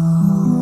Oh.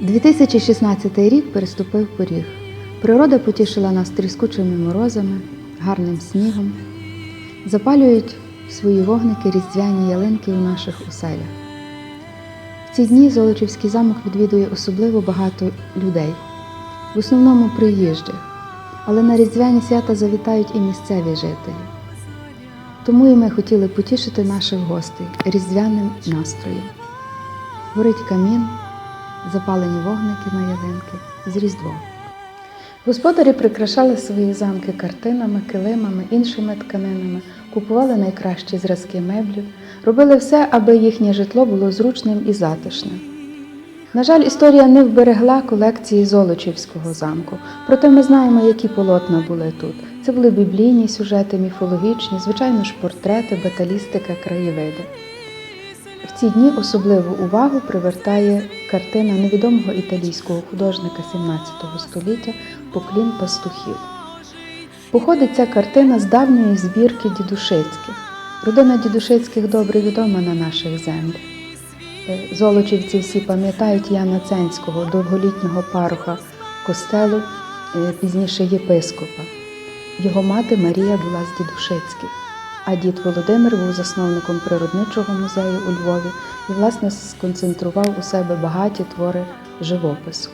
2016 рік переступив поріг. Природа потішила нас тріскучими морозами, гарним снігом. Запалюють свої вогники різдвяні ялинки у наших оселях. В ці дні Золочівський замок відвідує особливо багато людей, в основному приїжджих, але на різдвяні свята завітають і місцеві жителі. Тому і ми хотіли потішити наших гостей різдвяним настроєм. Горить камін, запалені вогники на ялинки з Різдвом. Господарі прикрашали свої замки картинами, килимами, іншими тканинами, купували найкращі зразки меблів, робили все, аби їхнє житло було зручним і затишним. На жаль, історія не вберегла колекції Золочівського замку, проте ми знаємо, які полотна були тут. Це були біблійні сюжети, міфологічні, звичайно ж, портрети, баталістика, краєвиди. Ці дні особливу увагу привертає картина невідомого італійського художника 17 століття Поклін пастухів. Походить ця картина з давньої збірки дідушицьких. Родина дідушицьких добре відома на наших землях. Е, Золочівці всі пам'ятають Яна Ценського, довголітнього паруха костелу, е, пізніше єпископа. Його мати Марія була з дідушицьких, а дід Володимир був засновником природничого музею у Львові і, власне, сконцентрував у себе багаті твори живопису.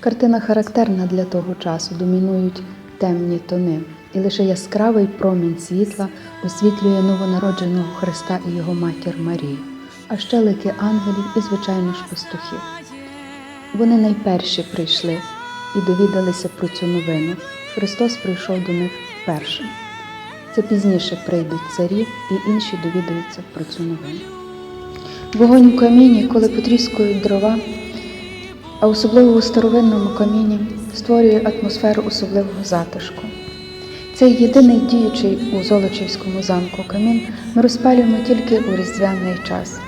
Картина характерна для того часу, домінують темні тони, і лише яскравий промінь світла освітлює новонародженого Христа і його матір Марію, а ще лики ангелів і, звичайно ж, пастухів. Вони найперші прийшли і довідалися про цю новину. Христос прийшов до них першим. Це пізніше прийдуть царі і інші довідаються про цю новину. Вогонь у каміні, коли потріскують дрова, а особливо у старовинному каміні створює атмосферу особливого затишку. Цей єдиний діючий у Золочівському замку камін ми розпалюємо тільки у різдвяний час.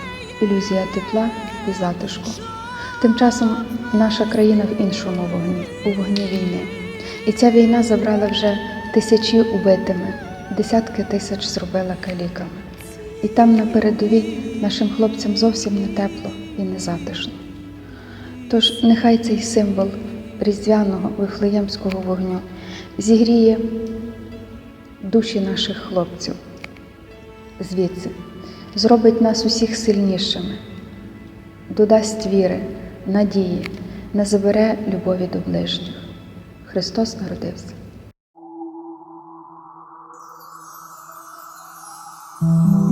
Ілюзія тепла і затишку. Тим часом наша країна в іншому вогні, у вогні війни. І ця війна забрала вже тисячі убитими, десятки тисяч зробила каліками. І там на передовій нашим хлопцям зовсім не тепло і не затишно. Тож нехай цей символ різдвяного вифлеємського вогню зігріє душі наших хлопців звідси, зробить нас усіх сильнішими, додасть віри, надії, не забере любові до ближніх. Христос народився. Oh.